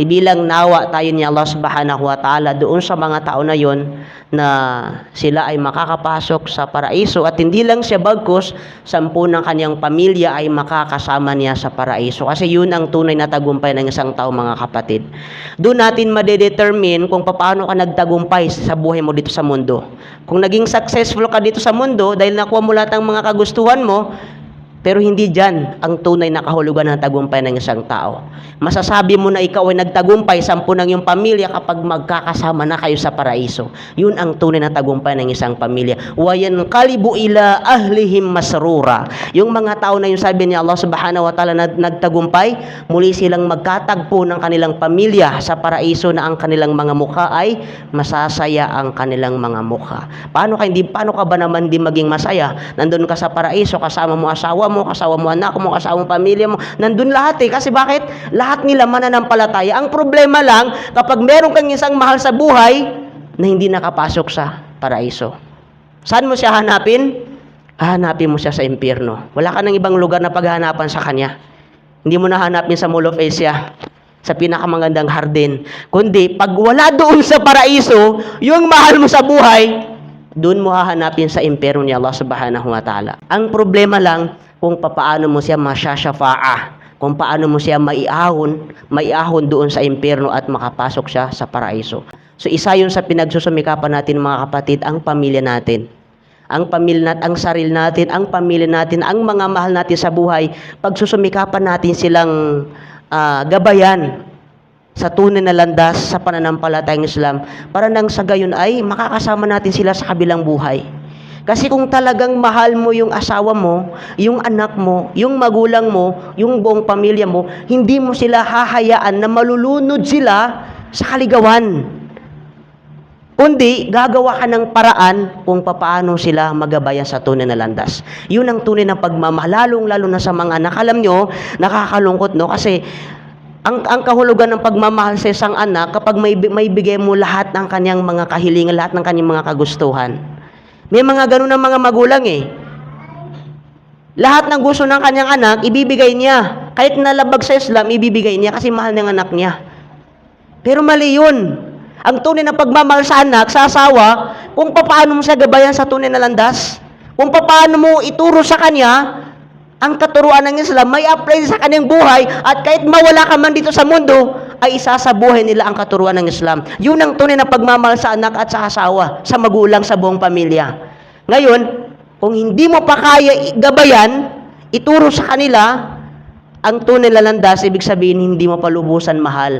ibilang nawa tayo ni Allah subhanahu wa ta'ala doon sa mga tao na yon na sila ay makakapasok sa paraiso at hindi lang siya bagkus, sampu ng kanyang pamilya ay makakasama niya sa paraiso. Kasi yun ang tunay na tagumpay ng isang tao mga kapatid. Doon natin madedetermine kung paano ka nagtagumpay sa buhay mo dito sa mundo. Kung naging successful ka dito sa mundo dahil nakuha mo lahat ng mga kagustuhan mo, pero hindi dyan ang tunay na kahulugan ng tagumpay ng isang tao. Masasabi mo na ikaw ay nagtagumpay, sampu ng iyong pamilya kapag magkakasama na kayo sa paraiso. Yun ang tunay na tagumpay ng isang pamilya. Wayan kalibu ila ahlihim masrura. Yung mga tao na yung sabi ni Allah subhanahu wa ta'ala na nagtagumpay, muli silang magkatagpo ng kanilang pamilya sa paraiso na ang kanilang mga mukha ay masasaya ang kanilang mga mukha. Paano ka, hindi, paano ka ba naman di maging masaya? Nandun ka sa paraiso, kasama mo asawa mo, kasama mo anak mo, kasama mo pamilya mo. Nandun lahat eh. Kasi bakit? Lahat nila mananampalataya. Ang problema lang, kapag meron kang isang mahal sa buhay na hindi nakapasok sa paraiso. Saan mo siya hanapin? Hahanapin mo siya sa impyerno. Wala ka ng ibang lugar na paghahanapan sa kanya. Hindi mo nahanapin sa Mall of Asia sa pinakamagandang hardin. Kundi, pag wala doon sa paraiso, yung mahal mo sa buhay, doon mo hahanapin sa impyerno ni Allah subhanahu wa ta'ala. Ang problema lang, kung papaano mo siya masyasyafa'a, kung paano mo siya maiahon, maiahon doon sa impyerno at makapasok siya sa paraiso. So isa yun sa pinagsusumikapan natin mga kapatid, ang pamilya natin. Ang pamilya natin, ang saril natin, ang pamilya natin, ang mga mahal natin sa buhay, pagsusumikapan natin silang ah, gabayan sa tunay na landas sa pananampalatayang Islam para nang sa gayon ay makakasama natin sila sa kabilang buhay. Kasi kung talagang mahal mo yung asawa mo, yung anak mo, yung magulang mo, yung buong pamilya mo, hindi mo sila hahayaan na malulunod sila sa kaligawan. Kundi, gagawa ka ng paraan kung papaano sila magabayan sa tunay na landas. Yun ang tunay na pagmamahal, lalong-lalo na sa mga anak. Alam nyo, nakakalungkot, no? Kasi, ang, ang kahulugan ng pagmamahal sa isang anak, kapag may, may bigay mo lahat ng kanyang mga kahilingan, lahat ng kanyang mga kagustuhan. May mga ganun ng mga magulang eh. Lahat ng gusto ng kanyang anak, ibibigay niya. Kahit nalabag sa Islam, ibibigay niya kasi mahal ng anak niya. Pero mali yun. Ang tunay na pagmamahal sa anak, sa asawa, kung paano mo siya gabayan sa tunay na landas, kung paano mo ituro sa kanya, ang katuruan ng Islam may apply sa kanyang buhay at kahit mawala ka man dito sa mundo, ay isa sa buhay nila ang katuruan ng Islam. Yun ang tunay na pagmamahal sa anak at sa asawa, sa magulang, sa buong pamilya. Ngayon, kung hindi mo pa kaya gabayan, ituro sa kanila, ang tunay na landas, ibig sabihin hindi mo palubusan mahal